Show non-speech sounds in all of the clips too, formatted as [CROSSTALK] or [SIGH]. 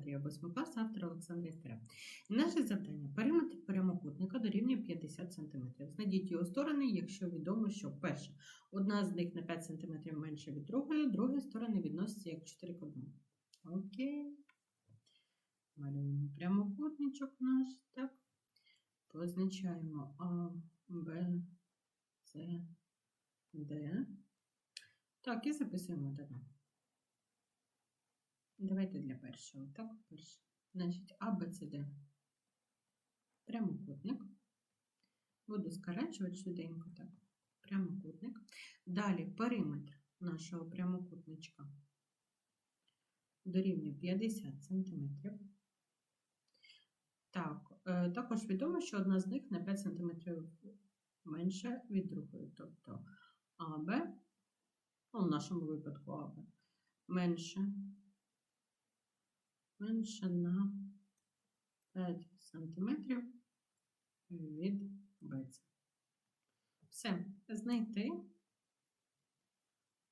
геометрія 8 клас, автор Олександр Істера. Наше завдання периметр прямокутника дорівнює 50 см. Знайдіть його сторони, якщо відомо, що перше, одна з них на 5 см менше від другої, другі сторони відносяться як 4 к 1. Окей. Малюємо прямокутничок наш, так. Позначаємо А, Б, С, Д. Так, і записуємо дано. Давайте для першого. Так, перше. Значить, А, Б, С, Д. Прямокутник. Буду скорачувати швиденько так. Прямокутник. Далі периметр нашого прямокутничка дорівнює 50 см. Так, е, також відомо, що одна з них на 5 см менше від другої. Тобто АБ, ну, в нашому випадку АБ, менше, менше на 5 см від БЦ. Все, знайти,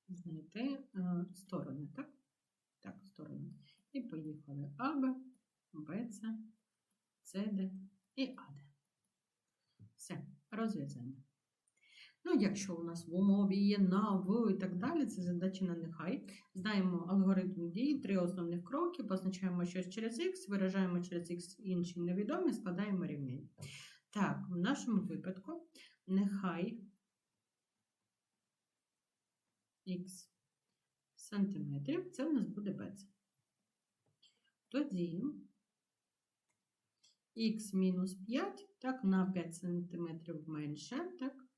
знайти е, сторони, так? Так, сторони. І поїхали АБ, БЦ, СД і АД. Все, розв'язання. Ну, якщо у нас в умові є на, в і так далі, це задача на нехай. Знаємо алгоритм дії, три основних кроки, позначаємо щось через Х, виражаємо через Х інші невідомі, складаємо рівняння. Так, в нашому випадку нехай Х сантиметрів, це у нас буде БЦ. Тоді х мінус 5, так, на 5 сантиметрів менше, так,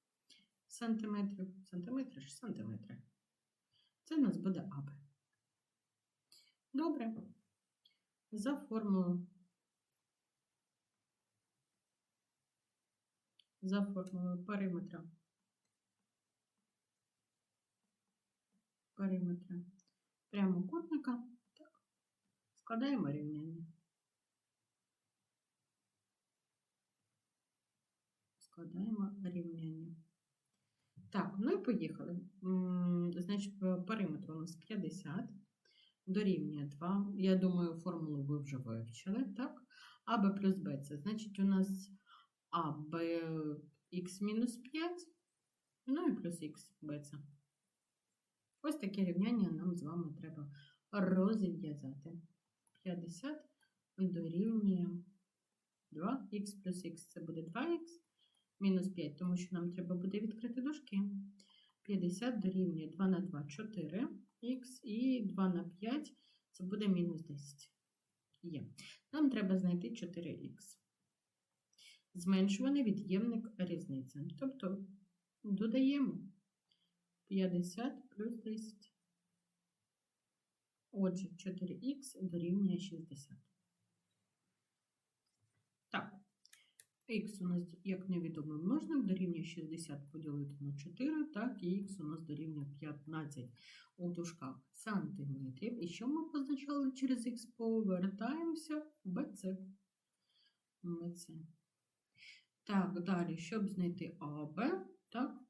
сантиметрів, сантиметри ж сантиметри. Це у нас буде АБ. Добре. За формулою. За формулою периметра. Периметра прямокутника. Так. Складаємо рівняння. Складаємо рівняння. Так, ну і поїхали. Значить, периметр у нас 50, дорівнює 2. Я думаю, формулу ви вже вивчили, так? АБ плюс Б це значить у нас АБ х мінус 5, ну і плюс х БЦ. Ось таке рівняння нам з вами треба розв'язати. 50 дорівнює 2х плюс х це буде 2х мінус 5, тому що нам треба буде відкрити дужки. 50 дорівнює 2 на 2 4х і 2 на 5 це буде мінус 10. Є. Нам треба знайти 4х. Зменшуваний від'ємник різниця. Тобто додаємо 50 плюс 10. Отже, 4х дорівнює 60. Так, х у нас, як невідомий множник, дорівнює 60 поділити на 4, так, і х у нас дорівнює 15 у дужках сантиметрів. І що ми позначали через х? Повертаємося в BC. BC. Так, далі, щоб знайти АБ, так,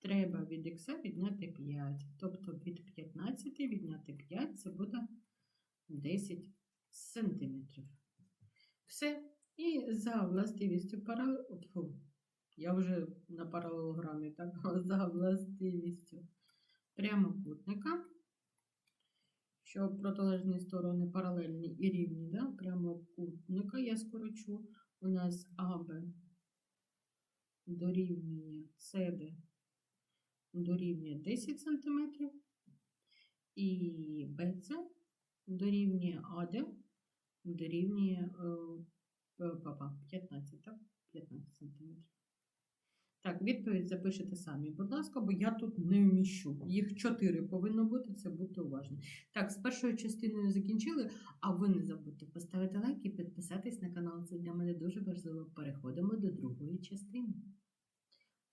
треба від х відняти 5. Тобто від 15 відняти 5 це буде 10 сантиметрів. Все. І за властивістю пара... Я вже на паралелограмі, так, [LAUGHS] за властивістю прямокутника, що протилежні сторони паралельні і рівні, да? прямокутника я скорочу. У нас АБ дорівнює СД дорівнює 10 см, і БЦ дорівнює АД дорівнює е, папа, 15, так? 15 см. Так, відповідь запишете самі, будь ласка, бо я тут не вміщу. Їх 4 повинно бути, це будьте уважні. Так, з першою частиною закінчили, а ви не забудьте поставити лайк і підписатись на канал. Це для мене дуже важливо. Переходимо до другої частини.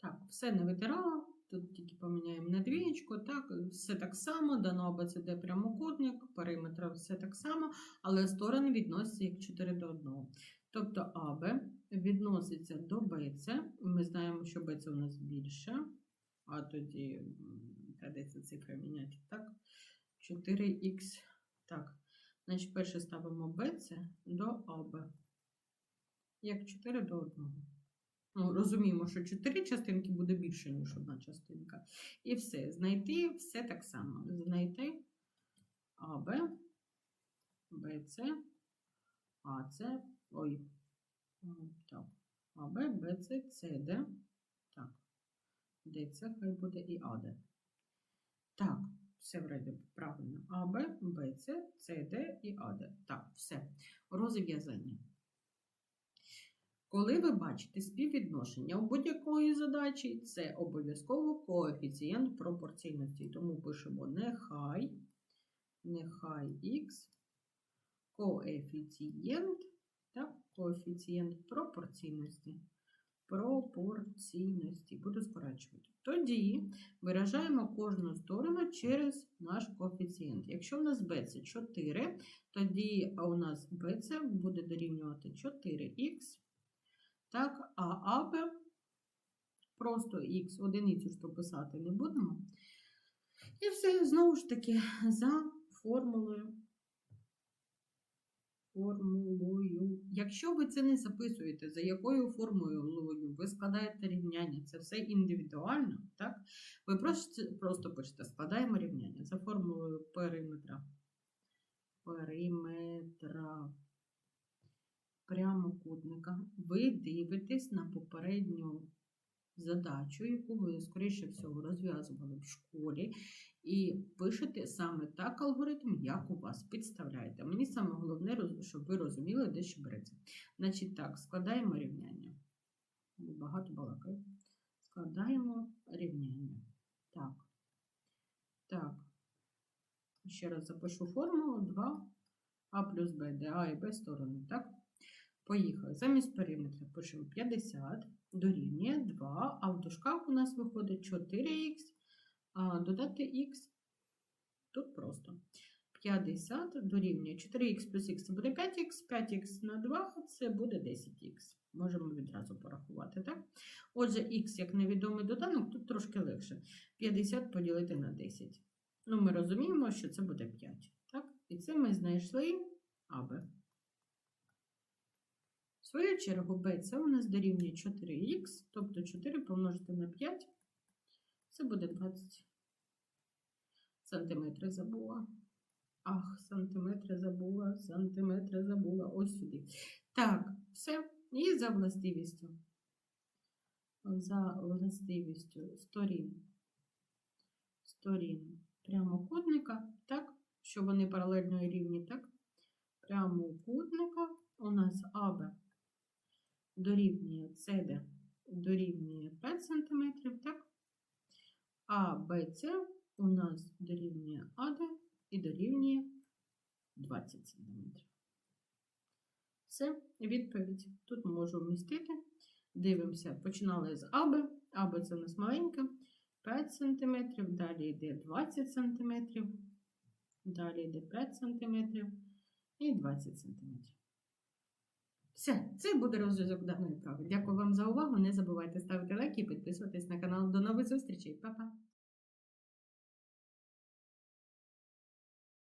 Так, все не витирала. Тут тільки поміняємо на двієчку, так, все так само, дано АБЦД прямокутник, периметр все так само, але сторони відносяться як 4 до 1. Тобто АБ відноситься до БЦ, ми знаємо, що БЦ у нас більше, а тоді придеться цифри міняти, так, 4х, так, Значить, перше ставимо BC до АБ. Як 4 до 1. Ну, розуміємо, що 4 частинки буде більше, ніж одна частинка. І все. Знайти все так само. Знайти АБ, БЦ, АЦ, ой, так, АБ, БЦ, СД, так, ДЦ хай буде і АД. Так, все вроде правильно. АБ, БЦ, СД і АД. Так, все. Розв'язання. Коли ви бачите співвідношення у будь-якої задачі, це обов'язково коефіцієнт пропорційності. Тому пишемо нехай, нехай х, коефіцієнт, так, коефіцієнт пропорційності. Пропорційності. Буду скорачувати. Тоді виражаємо кожну сторону через наш коефіцієнт. Якщо в нас b це 4, тоді у нас b це буде дорівнювати 4х. Так, а АБ просто х, одиницю ж то писати не будемо. І все знову ж таки за формулою. Формулою. Якщо ви це не записуєте, за якою формулою ви складаєте рівняння, це все індивідуально, так? Ви просто, просто пишете, складаємо рівняння за формулою периметра. Периметра прямокутника. Ви дивитесь на попередню задачу, яку ви, скоріше всього, розв'язували в школі, і пишете саме так алгоритм, як у вас підставляєте. Мені саме головне, щоб ви розуміли, де що береться. Значить так, складаємо рівняння. Багато балакаю. Складаємо рівняння. Так. Так. Ще раз запишу формулу 2 а плюс b, де а і b сторони, так? Поїхали. Замість периметра пишемо 50, дорівнює 2, а в дужках у нас виходить 4х, а додати х. Тут просто 50 дорівнює 4х плюс х це буде 5х, 5х на 2 це буде 10х. Можемо відразу порахувати, так? Отже, х як невідомий доданок, тут трошки легше. 50 поділити на 10. Ну, ми розуміємо, що це буде 5. Так? І це ми знайшли АБ. В свою чергу b це у нас дорівнює 4х, тобто 4 помножити на 5, це буде 20 сантиметри забула. Ах, сантиметри забула, сантиметри забула, ось сюди. Так, все. І за властивістю. За властивістю сторін. Сторін прямокутника, так, що вони паралельно і рівні, так? Прямокутника у нас АБ дорівнює CD дорівнює 5 см, так? А БЦ у нас дорівнює АД і дорівнює 20 см. Все, відповідь. Тут можу вмістити. Дивимося, починали з АБ. АБ це у нас маленьке, 5 см, далі йде 20 см, далі йде 5 см і 20 см. Все, це буде розв'язок даної вправи. Дякую вам за увагу. Не забувайте ставити лайки і підписуватись на канал. До нових зустрічей. Па-па!